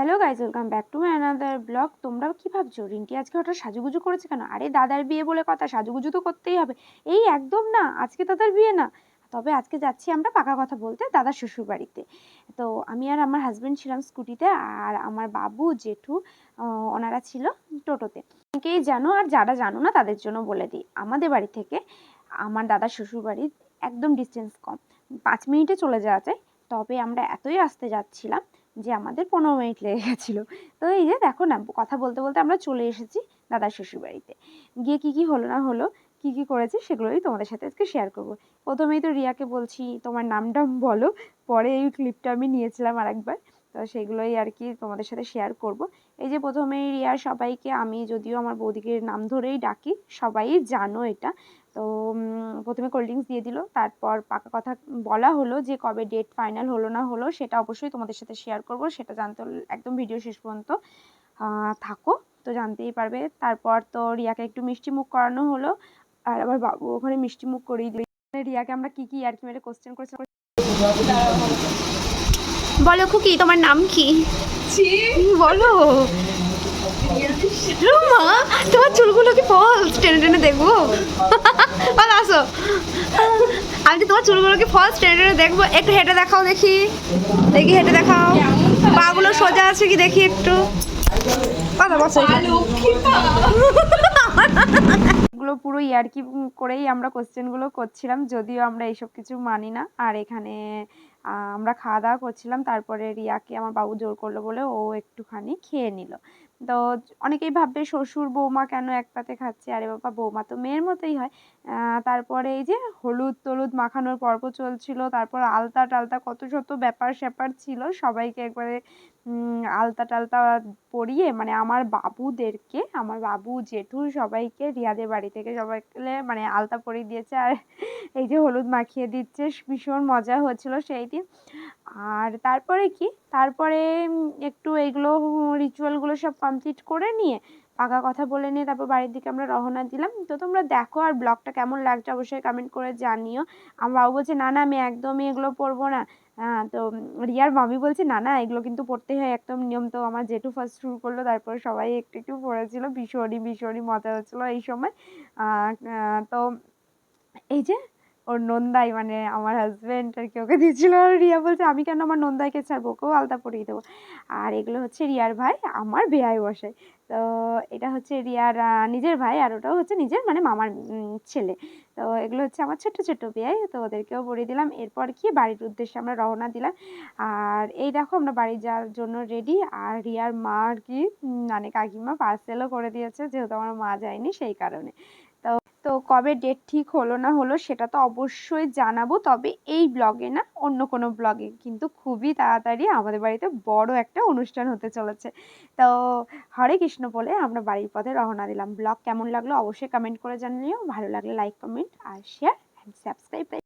Hello guys welcome back to my another blog তোমরা কি ভাবছ? রিন্টি আজকে হঠাৎ সাজুগুজু করেছে কেন? আরে দাদার বিয়ে বলে কথা, সাজুগুজু তো করতেই হবে। এই একদম না, আজকে দাদার বিয়ে না। তবে আজকে যাচ্ছি আমরা পাকা কথা বলতে দাদার শ্বশুর বাড়িতে তো আমি আর আমার হাজব্যান্ড ছিলাম স্কুটিতে আর আমার বাবু, জেঠু ওনারা ছিল টোটোতে। অনেকেই জানো আর যারা জানো না তাদের জন্য বলে দিই। আমাদের বাড়ি থেকে আমার দাদার শ্বশুর বাড়ি একদম ডিস্টেন্স কম। পাঁচ মিনিটে চলে যাওয়া যায়। তবে আমরা এতই আসতে যাচ্ছিলাম যে আমাদের পনেরো মিনিট লেগে গেছিল। তো এই যে দেখো না, কথা বলতে বলতে আমরা চলে এসেছি দাদার শ্বশুর বাড়িতে গিয়ে কী কী হলো না হলো, কী কী করেছি সেগুলোই তোমাদের সাথে আজকে শেয়ার করব। প্রথমেই তো রিয়াকে বলছি, তোমার নামটা বলো। পরে এই ক্লিপটা আমি নিয়েছিলাম আরেকবার। তো সেগুলোই আর কি তোমাদের সাথে শেয়ার করব। এই যে প্রথমেই রিয়া সবাইকে, আমি যদিও আমার বৌদিকে নাম ধরেই ডাকি, সবাই জানো এটা। তো প্রথমে কোল্ড ড্রিঙ্কস দিয়ে দিল তারপর পাকা কথা বলা হলো যে কবে ডেট ফাইনাল হলো না হলো সেটা অবশ্যই তোমাদের সাথে শেয়ার করব সেটা জানতে হলে একদম ভিডিও শেষ পর্যন্ত থাকো তো জানতেই পারবে। তারপর তো রিয়াকে একটু মিষ্টি মুখ করানো হলো আর আবার বাবু ওখানে মিষ্টি মুখ করেই দিল। রিয়াকে আমরা কি কি আর কি মেরে কোশ্চেন করেছি বলো খুকি তোমার নাম কি? বলো। চুলগুলো কি ফলস টেনে টেনে দেখব। আসো। আমি তো তোমার চুলগুলো কি ফলস টেনে টেনে দেখব। একটু হেঁটে দেখাও দেখি। দেখি, হেঁটে দেখাও। পাগুলো সোজা আছে কি দেখি একটু। কথা বসো এগুলো পুরো ইয়ার্কি করেই আমরা কোশ্চেনগুলো করছিলাম, যদিও আমরা এইসব কিছু মানি না। আর এখানে আমরা খাওয়া দাওয়া করছিলাম, তারপরে রিয়াকে আমার বাবু জোর করল বলে ও একটুখানি খেয়ে নিল। তো অনেকেই ভাববে শ্বশুর বৌমা কেন এক পাতে খাচ্ছে? আরে বাবা, বৌমা তো মেয়ের মতোই হয়। তারপরে এই যে হলুদ টলুদ মাখানোর পর্ব চলছিল, তারপর আলতা টালতা কত শত ব্যাপার স্যাপার ছিল, সবাইকে একবারে আলতা টালতা পরিয়ে মানে আমার বাবুদেরকে, আমার বাবু, জেঠু সবাইকে, রিয়াদের বাড়ি থেকে সবাইকে মানে আলতা পরিয়ে দিয়েছে। আর এই যে হলুদ মাখিয়ে দিচ্ছে, ভীষণ মজা হচ্ছিল সেই দিন। আর তারপরে কি? তারপরে একটু এইগুলো রিচুয়ালগুলো সব কমপ্লিট করে নিয়ে পাকা কথা বলে নিয়ে তারপর বাড়ির দিকে আমরা রওনা দিলাম। তো তোমরা দেখো আর ব্লগটা কেমন লাগছে অবশ্যই কমেন্ট করে জানিও। আমার বাবু বলছে, না না, আমি একদমই এগুলো পরবো না। হ্যাঁ তো রিয়ার মামি বলছে, না না, এগুলো কিন্তু পড়তেই হয়, একদম নিয়ম তো আমার জেঠু ফার্স্ট শুরু করল, তারপরে সবাই একটু একটু পড়েছিল ভীষণই ভীষণই মজা হচ্ছিল এই সময়। তো এই যে ওর নন্দাই মানে আমার হাজবেন্ড আর কি ওকে দিয়েছিল আর রিয়া বলছে, আমি কেন আমার নন্দাইকে ছাড়বো? ওকেও আলতা পরিয়ে দেবো। আর এগুলো হচ্ছে রিয়ার ভাই, আমার বেয়াই বসাই। তো এটা হচ্ছে রিয়ার নিজের ভাই আর ওটাও হচ্ছে নিজের মানে মামার ছেলে। তো এগুলো হচ্ছে আমার ছোট্ট ছোট্ট বেয়াই, তো ওদেরকেও পরিয়ে দিলাম। এরপর কি? বাড়ির উদ্দেশ্যে আমরা রওনা দিলাম। আর এই দেখো, আমরা বাড়ি যাওয়ার জন্য রেডি আর রিয়ার মা আর কি মানে কাকিমা পার্সেলও করে দিয়েছে, যেহেতু আমার মা যায়নি সেই কারণে। তো কবে ডেট ঠিক হলো না হলো সেটা তো অবশ্যই জানাব। তবে এই ব্লগে না অন্য কোনো ব্লগে কিন্তু খুবই তাড়াতাড়ি আমাদের বাড়িতে বড় একটা অনুষ্ঠান হতে চলেছে। তো হরে কৃষ্ণ বলে আমরা বাড়ির পথে রওনা দিলাম। ব্লগ কেমন লাগল অবশ্যই কমেন্ট করে জানিও। ভালো লাগলে লাইক কমেন্ট আর শেয়ার অ্যান্ড সাবস্ক্রাইব